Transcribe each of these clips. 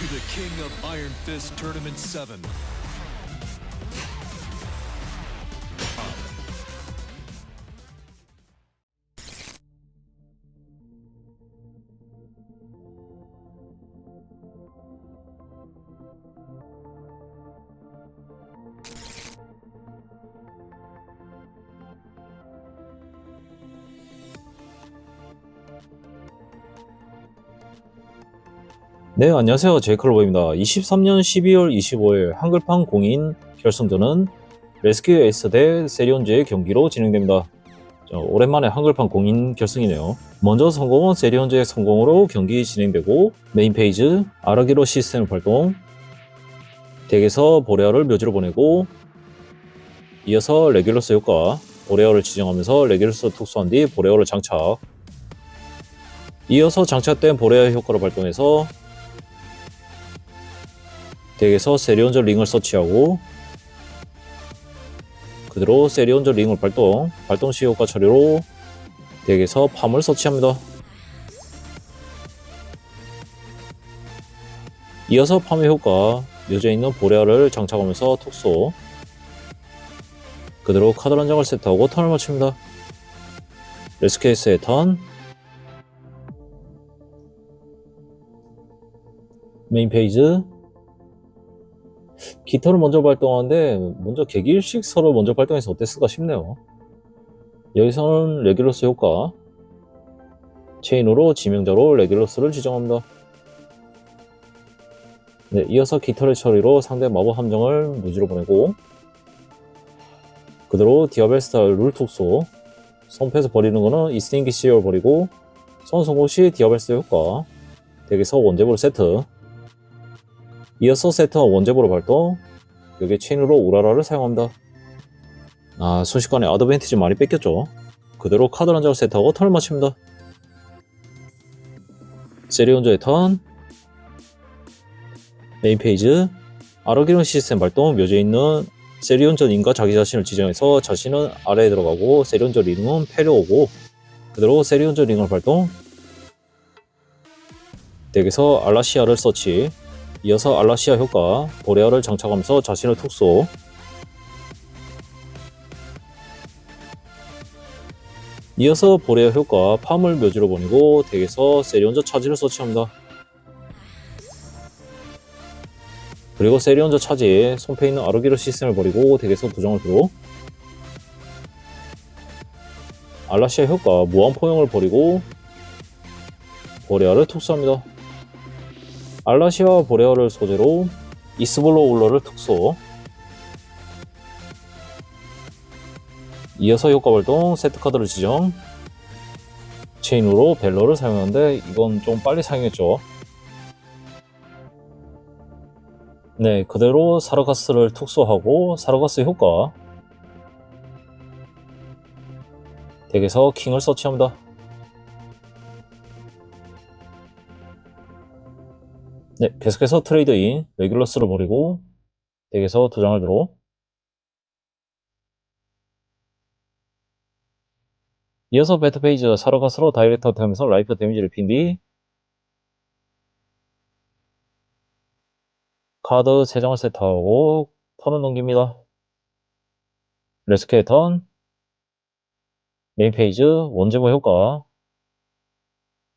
to the King of Iron Fist Tournament 7. 네, 안녕하세요. 제이클로버입니다. 23년 12월 25일 한글판 공인 결승전은 레스큐 에이스 대 세리온즈의 경기로 진행됩니다. 자, 오랜만에 한글판 공인 결승이네요. 먼저 성공은 세리온즈의 성공으로 경기 진행되고 메인 페이지 아라기로 시스템 발동 덱에서 보레아를 묘지로 보내고 이어서 레귤러스 효과 보레어를 지정하면서 레귤러스 특수한 뒤 보레어를 장착 이어서 장착된 보레아 효과를 발동해서 덱에서 세리온저 링을 서치하고 그대로 세리온저 링을 발동 발동 시 효과 처리로 덱에서 팜을 서치합니다. 이어서 팜의 효과 묘지에 있는 보레아를 장착하면서 톡소 그대로 카드 한 장을 세트하고 턴을 마칩니다. 레스케이스의 턴. 메인 페이지 깃털을 먼저 발동하는데 먼저 개길식 서로 먼저 발동해서 어땠을까 싶네요. 여기서는 레귤러스 효과 체인으로 지명자로 레귤러스를 지정합니다. 네, 이어서 깃털의 처리로 상대 마법 함정을 무지로 보내고 그대로 디아벨스타 룰 톡소 손패에서 버리는 거는 이스팅기 시를 버리고 선 성공 시 디아벨스 효과 덱에서 원제볼 세트 이어서 세트와 원제보로 발동. 여기에 체인으로 우라라를 사용합니다. 아 순식간에 어드밴티지 많이 뺏겼죠. 그대로 카드 한 장을 세트하고 턴을 마칩니다. 세리온저의 턴. 메인 페이지. 아르기론 시스템 발동. 묘지에 있는 세리온전인과 자기 자신을 지정해서 자신은 아래에 들어가고 세리온저 링은 패려오고 그대로 세리온저 링을 발동. 덱에서 알라시아를 서치 이어서 알라시아 효과 보레아를 장착하면서 자신을 툭소 이어서 보레아 효과 팜을 묘지로 보내고 덱에서 세리온저 차지를 서치합니다. 그리고 세리온저 차지에 손패 있는 아르기르 시스템을 버리고 덱에서 두 장을 들어 알라시아 효과 무한 포용을 버리고 보레아를 툭소합니다. 알라시아 보레어를 소재로 이스볼로 울러를 특소 이어서 효과 발동 세트 카드를 지정. 체인으로 벨러를 사용하는데 이건 좀 빨리 사용했죠. 네 그대로 사르가스를 특수하고 사르가스 효과. 덱에서 킹을 서치합니다 네, 계속해서 트레이드인 레귤러스를 버리고 덱에서 두 장을 들어. 이어서 배트 페이지 사러 가스로 다이렉트 하면서 라이프 데미지를 핀 뒤 카드 3장을 세트하고 턴을 넘깁니다. 레스케 턴. 메인 페이지 원제보 효과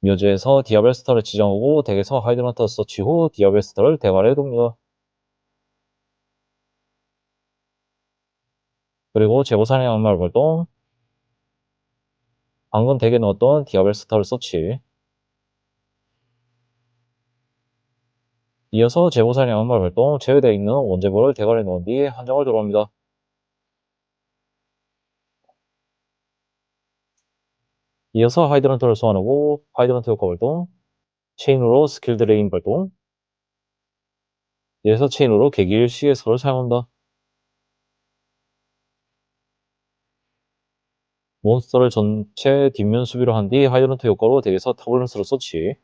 묘지에서 디아벨스타를 지정하고 덱에서 하이드런터 서치 후 디아벨스타를 대괄해 둡니다. 그리고 재보산의 양말 발동 방금 덱에 넣었던 디아벨스타를 서치 이어서 재보산의 양말 발동 제외되어 있는 원제보를 대괄해 놓은 뒤한 장을 들어옵니다. 이어서 하이드런트를 소환하고 하이드런트 효과 발동 체인으로 스킬 드레인 발동 이어서 체인으로 개길 CS를 사용한다. 몬스터를 전체 뒷면 수비로 한 뒤 하이드런트 효과로 덱에서 터블런스로 서치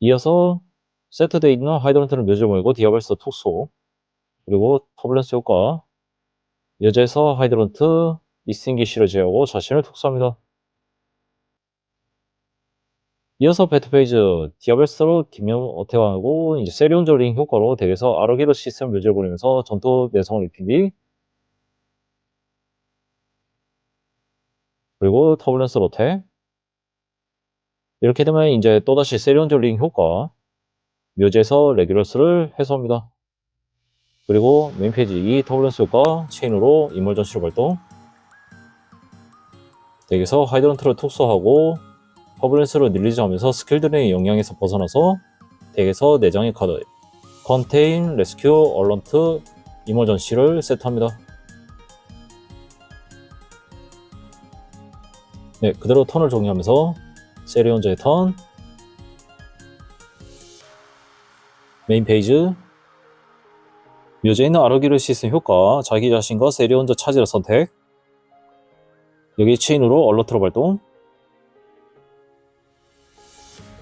이어서 세트되어 있는 하이드런트를 묘지로 모이고 디아벨스 투소 그리고 터블런스 효과 여제에서 하이드런트 이스팅기시를 제외하고 자신을 특수합니다. 이어서 배트 페이지 디아벨스로 김영 어태왕하고 이제 세리온 저링 효과로 덱에서 아르기르 시스템 묘지를 보내면서 전투 내성을 입힌 그리고 터블런스 로테 이렇게 되면 이제 또다시 세리온 저링 효과 묘지에서 레귤러스를 해소합니다. 그리고 메인 페이지 이 터블런스 효과 체인으로 이멀전시로 발동 덱에서 하이드런트를 특수하고 퍼블랜스로 릴리즈하면서 스킬들의 영향에서 벗어나서 덱에서 4장의 카드 컨테인, 레스큐, 얼런트, 이머전시를 세트합니다. 네, 그대로 턴을 정리하면서 세리온저의 턴. 메인 페이지. 묘지에 있는 아르기르 시스템 효과 자기 자신과 세리온저 차지를 선택. 여기 체인으로 얼러트로 발동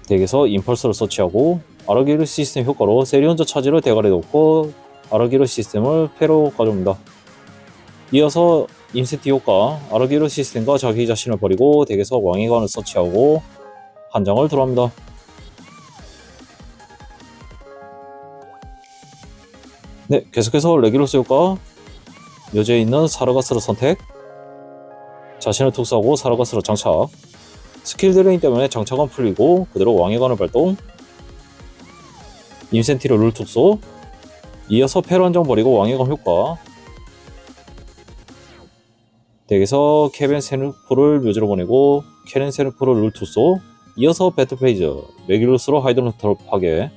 덱에서 임펄스를 서치하고 아르기르 시스템 효과로 세리온저 차지를 대가리에 놓고 아르기르 시스템을 패로 가져옵니다. 이어서 인센티 효과 아르기르 시스템과 자기 자신을 버리고 덱에서 왕의관을 서치하고 한 장을 들어갑니다. 네, 계속해서 레기로스 효과 묘지에 있는 사르가스를 선택 자신을 특수하고 사르가스로 장착 스킬 드레인 때문에 장착은 풀리고 그대로 왕의 관을 발동. 인센티로 룰 특수. 이어서 한장 버리고 왕의 관 효과. 덱에서 케벤 세누프를 묘지로 보내고 케렌 세누프를 룰 특수. 이어서 배트 페이지 메기루스로 하이드런트를 파괴.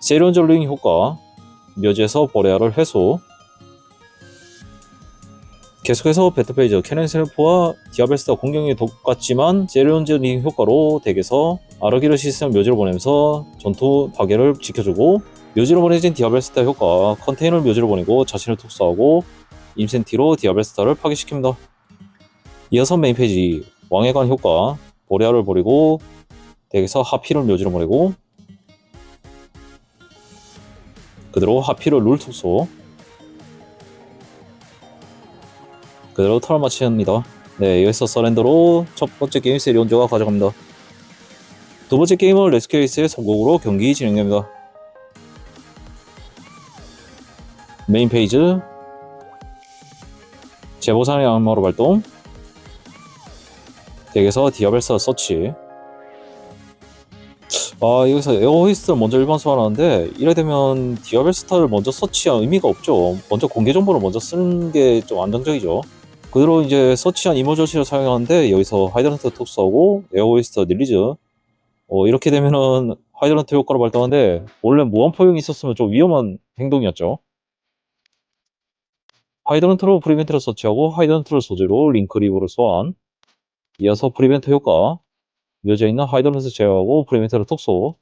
세리온 절링 효과. 묘지에서 보레아를 회수 계속해서 배트페이지 캐넨셀프와 디아벨스가 공격이 똑같지만 세리온즈링 효과로 덱에서 아르기르 시스템 묘지로 보내면서 전투 파괴를 지켜주고 묘지로 보내진 디아벨스타 효과 컨테이너를 묘지로 보내고 자신을 특수하고 임센티로 디아벨스타를 파괴시킵니다. 이어서 메인 페이지 왕의 관 효과 보레아를 버리고 덱에서 하피를 묘지로 보내고 그대로 하피를 룰 특수 그대로 털 마치합니다. 네, 여기서 서렌더로 첫 번째 게임 세리온조가 가져갑니다. 두 번째 게임은 레스큐에이스의 성공으로 경기 진행됩니다. 메인 페이지 제보산의 악마로 발동 덱에서 디아벨스 서치 아 여기서 에어호이스트를 먼저 일반 소환하는데 이래 되면 디아벨스타를 먼저 서치한 의미가 없죠 먼저 공개 정보를 먼저 쓰는 게 좀 안정적이죠 그대로 이제 서치한 이머전시를 사용하는데 여기서 하이드런트 특수하고 에어웨이스터 릴리즈. 어, 이렇게 되면은 하이드런트 효과로 발동하는데 원래 무한포용이 있었으면 좀 위험한 행동이었죠. 하이드런트로 프리벤트를 서치하고 하이드런트를 소재로 링크 리브를 소환. 이어서 프리벤트 효과. 묘지에 있는 하이드런트 제어하고 프리벤트를 특수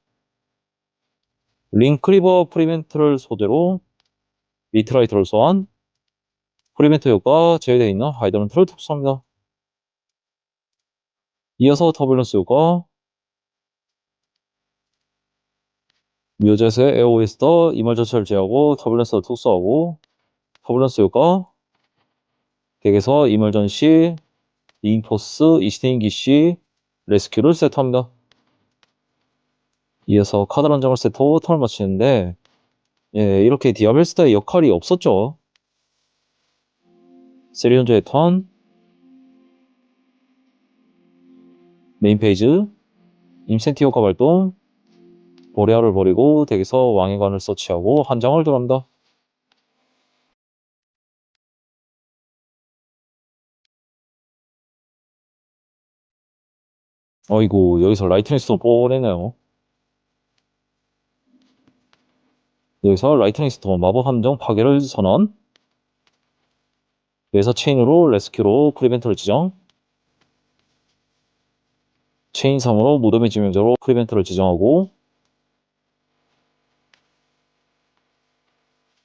링크 리버 프리벤트를 소재로 미트라이트를 소환 프리멘트 효과 제외되어 있는 하이드런트를 특수합니다. 이어서 터뷸런스 효과 묘젯의 에어웨스터 이멀전처를 제하고 터뷸런스를 특수하고 터뷸런스 효과 덱에서 이멀전시 인포스 이스테인기시 레스큐를 세트합니다. 이어서 카드 한 장을 세트하고 턴을 마치는데 예, 이렇게 디아벨스타의 역할이 없었죠. 세리온저의 턴 메인 페이지 임센티 효과 발동 보레아를 버리고 덱에서 왕의 관을 서치하고 한 장을 들어갑니다. 어이구 여기서 라이트닝 스톤 뽑아내네요. 여기서 라이트닝 스톤 마법 함정 파괴를 선언 그래서 체인으로 레스큐로 프리벤트를 지정. 체인 3으로 무덤의 지명자로 프리벤트를 지정하고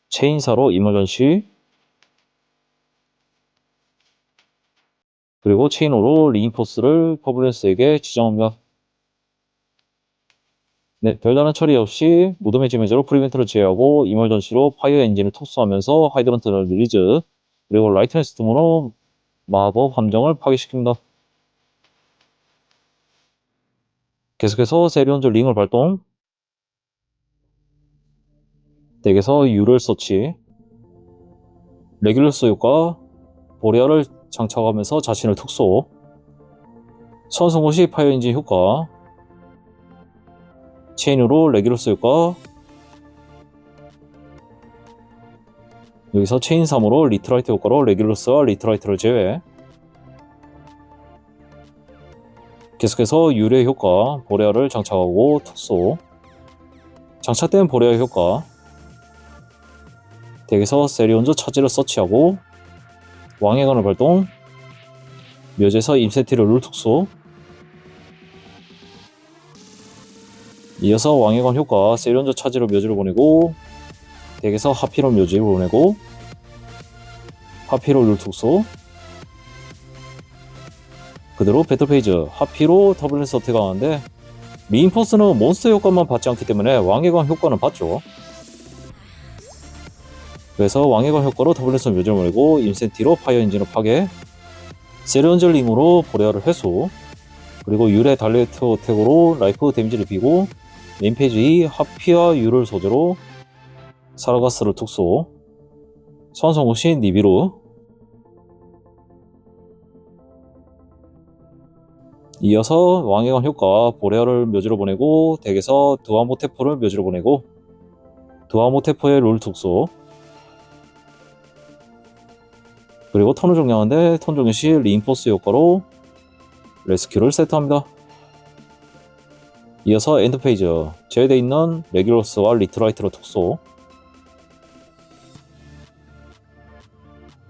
체인 4로 이머전시 그리고 체인 5로 리인포스를 커블렌스에게 지정합니다. 네, 별다른 처리 없이 무덤의 지명자로 프리벤트를 제외하고 이멀전시로 파이어 엔진을 특수하면서 하이드런트를 릴리즈 그리고 라이트닝 스톰으로 마법 함정을 파괴시킵니다. 계속해서 세리온즈 링을 발동. 덱에서 U를 서치 레귤러스 효과. 보리아를 장착하면서 자신을 특소 선성호시 파이어엔진 효과. 체인으로 레귤러스 효과 여기서 체인 3으로 리트라이트 효과로 레귤러스와 리트라이트를 제외. 계속해서 유래 효과 보레아를 장착하고 특소. 장착된 보레아 효과. 덱에서 세리온즈 차지를 서치하고 왕의 관을 발동. 묘지에서 임세티를 룰 특소 이어서 왕의 관 효과 세리온즈 차지로 묘지를 보내고 덱에서 하피로 묘지를 보내고 하피로 룰 특소. 그대로 배틀 페이지 하피로 터블렌 서트가 가는데 미인포스는 몬스터 효과만 받지 않기 때문에 왕의 관 효과는 받죠. 그래서 왕의 관 효과로 터블렌스 묘지를 보내고 인센티로 파이어 엔진을 파괴 세련젤링으로 보레아를 회수 그리고 유레 달레트 택으로 라이프 데미지를 비고 메인 페이지 하피와 유를 소재로 사라가스를 특수. 선성호신 니비루. 이어서 왕의 관 효과 보레아를 묘지로 보내고 덱에서 드와모테포를 묘지로 보내고 드와모테포의 롤 특수. 그리고 턴을 종료하는데 턴 종료 시 리인포스 효과로 레스큐를 세트합니다. 이어서 엔드 페이지 제외되어 있는 레귤러스와 리트라이트로 특수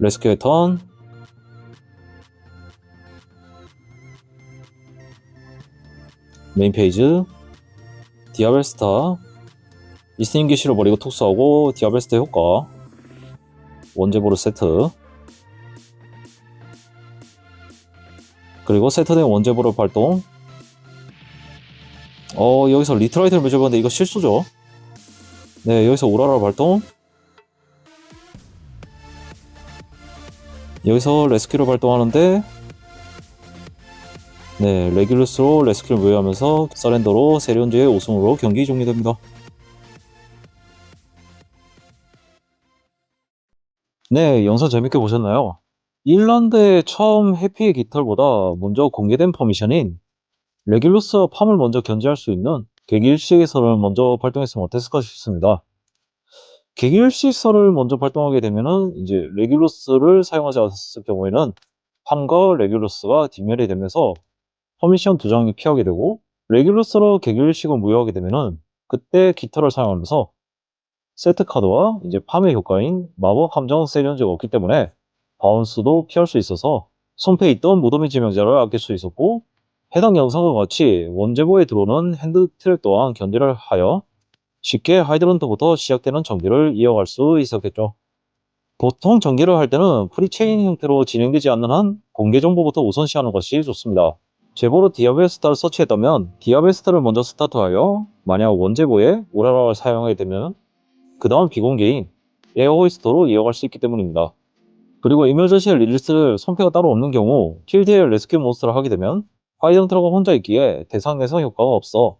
레스큐의 턴 메인 페이지 디아벨스타 이스닝 기시를 버리고 특수하고 디아벨스타 효과. 원제보르 세트. 그리고 세트된 원제보르 발동. 어 여기서 리트라이트를 맺어봤는데 이거 실수죠? 네 여기서 오라라 발동 여기서 레스큐를 발동하는데 네 레귤루스로 레스큐를 모여하면서 서렌더로 세련제의 우승으로 경기 종료됩니다 네 영상 재밌게 보셨나요? 일란드의 처음 해피의 깃털보다 먼저 공개된 퍼미션인 레귤루스와 팜을 먼저 견제할 수 있는 계기일식설을 먼저 발동했으면 어땠을까 싶습니다. 계기일식설을 먼저 발동하게 되면은 이제 레귤루스를 사용하지 않았을 경우에는 팜과 레귤루스가 뒷멸이 되면서 퍼미션 두 장이 피하게 되고 레귤루스로 계기일식을 무효하게 되면은 그때 깃털을 사용하면서 세트 카드와 이제 팜의 효과인 마법 함정 세련제가 없기 때문에 바운스도 피할 수 있어서 손패에 있던 무덤의 지명자를 아낄 수 있었고 해당 영상과 같이 원제보에 들어오는 핸드 트랙 또한 견제를 하여 쉽게 하이드런트부터 시작되는 전기를 이어갈 수 있었겠죠. 보통 전기를 할 때는 프리체인 형태로 진행되지 않는 한 공개 정보부터 우선시하는 것이 좋습니다. 제보로 디아벨스타를 서치했다면 디아벨스타를 먼저 스타트하여 만약 원제보에 오라라를 사용하게 되면 그 다음 비공개인 에어호이스터로 이어갈 수 있기 때문입니다. 그리고 이머전시 릴리스를 손패가 따로 없는 경우 킬드의 레스큐 몬스터를 하게 되면 화이던트라가 혼자 있기에 대상 내성 효과가 없어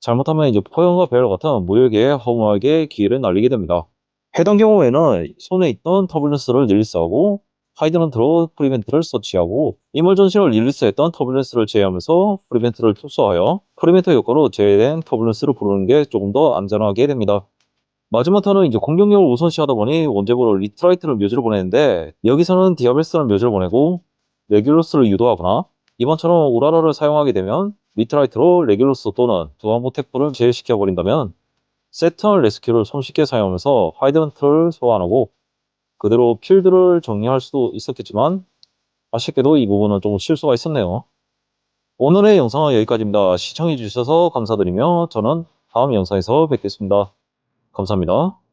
잘못하면 이제 포ion과 벨 같은 무역에 허무하게 기회를 날리게 됩니다. 해당 경우에는 손에 있던 터블런스를 릴리스하고 하이드런트로 프리벤트를 서치하고 이멀전시를 릴리스했던 터블런스를 제외하면서 프리벤트를 투수하여 프리벤트 효과로 제외된 터블런스를 부르는 게 조금 더 안전하게 됩니다. 마지막 턴은 이제 공격력을 우선시하다 보니 원제보로 리트라이트를 묘지로 보내는데 여기서는 디아벨스를 묘지로 보내고 레귤러스를 유도하거나 이번처럼 오라라를 사용하게 되면 리트라이트로 레귤러스 또는 두아모텍프를 제외시켜버린다면 세턴 레스큐를 손쉽게 사용하면서 하이드런트를 소환하고 그대로 필드를 정리할 수도 있었겠지만 아쉽게도 이 부분은 좀 실수가 있었네요. 오늘의 영상은 여기까지입니다. 시청해주셔서 감사드리며 저는 다음 영상에서 뵙겠습니다. 감사합니다.